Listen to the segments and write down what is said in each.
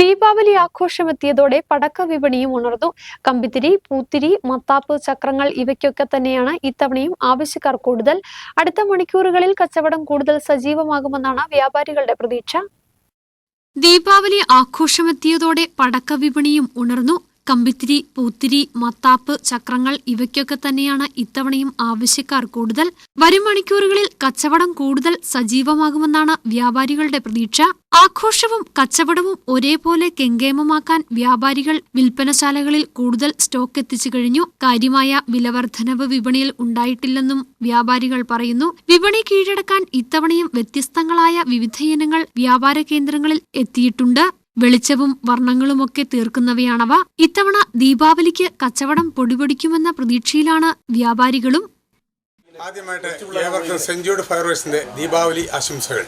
ദീപാവലി ആഘോഷമെത്തിയതോടെ പടക്ക വിപണിയും ഉണർന്നു. കമ്പിത്തിരി പൂത്തിരി മത്താപ്പ് ചക്രങ്ങൾ ഇവയ്ക്കൊക്കെ തന്നെയാണ് ഇത്തവണയും ആവശ്യക്കാർ കൂടുതൽ. അടുത്ത മണിക്കൂറുകളിൽ കച്ചവടം കൂടുതൽ സജീവമാകുമെന്നാണ് വ്യാപാരികളുടെ പ്രതീക്ഷ. ദീപാവലി ആഘോഷമെത്തിയതോടെ പടക്ക വിപണിയും ഉണർന്നു. കമ്പിത്തിരി പൂത്തിരി മത്താപ്പ് ചക്രങ്ങൾ ഇവയ്ക്കൊക്കെ തന്നെയാണ് ഇത്തവണയും ആവശ്യക്കാർ കൂടുതൽ. വരും മണിക്കൂറുകളിൽ കച്ചവടം കൂടുതൽ സജീവമാകുമെന്നാണ് വ്യാപാരികളുടെ പ്രതീക്ഷ. ആഘോഷവും കച്ചവടവും ഒരേപോലെ കെങ്കേമമാക്കാൻ വ്യാപാരികൾ വിൽപ്പനശാലകളിൽ കൂടുതൽ സ്റ്റോക്ക് എത്തിച്ചു കഴിഞ്ഞു. കാര്യമായ വിലവർദ്ധനവ് വിപണിയിൽ ഉണ്ടായിട്ടില്ലെന്നും വ്യാപാരികൾ പറയുന്നു. വിപണി കീഴടക്കാൻ ഇത്തവണയും വ്യത്യസ്തങ്ങളായ വിവിധയിനങ്ങൾ വ്യാപാര കേന്ദ്രങ്ങളിൽ എത്തിയിട്ടുണ്ട്. വെളിച്ചവും വർണങ്ങളുമൊക്കെ തീർക്കുന്നവയാണവ. ഇത്തവണ ദീപാവലിക്ക് കച്ചവടം പൊടിപൊടിക്കുമെന്ന പ്രതീക്ഷയിലാണ് വ്യാപാരികളും. ആദ്യമായിട്ട് ഏവർക്കും സെഞ്ചുറി ഫയർവേഴ്സിന്റെ ദീപാവലി ആശംസകൾ.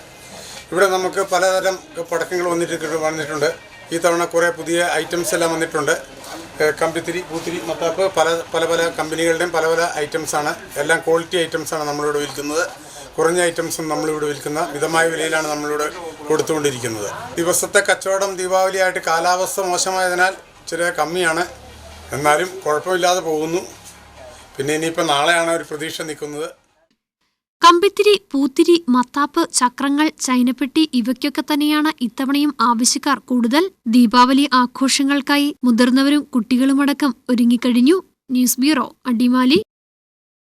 ഇവിടെ നമുക്ക് പലതരം പടക്കങ്ങൾ വന്നിട്ട് വന്നിട്ടുണ്ട്. ഈ തവണ കുറേ പുതിയ ഐറ്റംസ് എല്ലാം വന്നിട്ടുണ്ട്. കമ്പിത്തിരി പൂത്തിരി മത്താപ്പ് പല പല പല കമ്പനികളുടെയും പല പല ഐറ്റംസ് ആണ്. എല്ലാം ക്വാളിറ്റി ഐറ്റംസ് ആണ് നമ്മളിവിടെ വിൽക്കുന്നത്. കുറഞ്ഞ ഐറ്റംസും നമ്മളിവിടെ വിൽക്കുന്ന മിതമായ വിലയിലാണ് നമ്മളിവിടെ കൊടുത്തുകൊണ്ടിരിക്കുന്നത്. ദിവസത്തെ കച്ചവടം ദീപാവലിയായിട്ട് കാലാവസ്ഥ മോശമായതിനാൽ ചെറിയ കമ്മിയാണ്. എന്നാലും കുഴപ്പമില്ലാതെ പോകുന്നു. പിന്നെ ഇനിയിപ്പോൾ നാളെയാണ് ഒരു പ്രതീക്ഷ നിൽക്കുന്നത്. കമ്പിത്തിരി പൂത്തിരി മത്താപ്പ് ചക്രങ്ങൾ ചൈനപ്പെട്ടി ഇവയ്ക്കൊക്കെ തന്നെയാണ് ഇത്തവണയും ആവശ്യക്കാർ കൂടുതൽ ദീപാവലി ആഘോഷങ്ങൾക്കായി മുതിർന്നവരും കുട്ടികളുമടക്കം ഒരുങ്ങിക്കഴിഞ്ഞു. News bureau Adimali.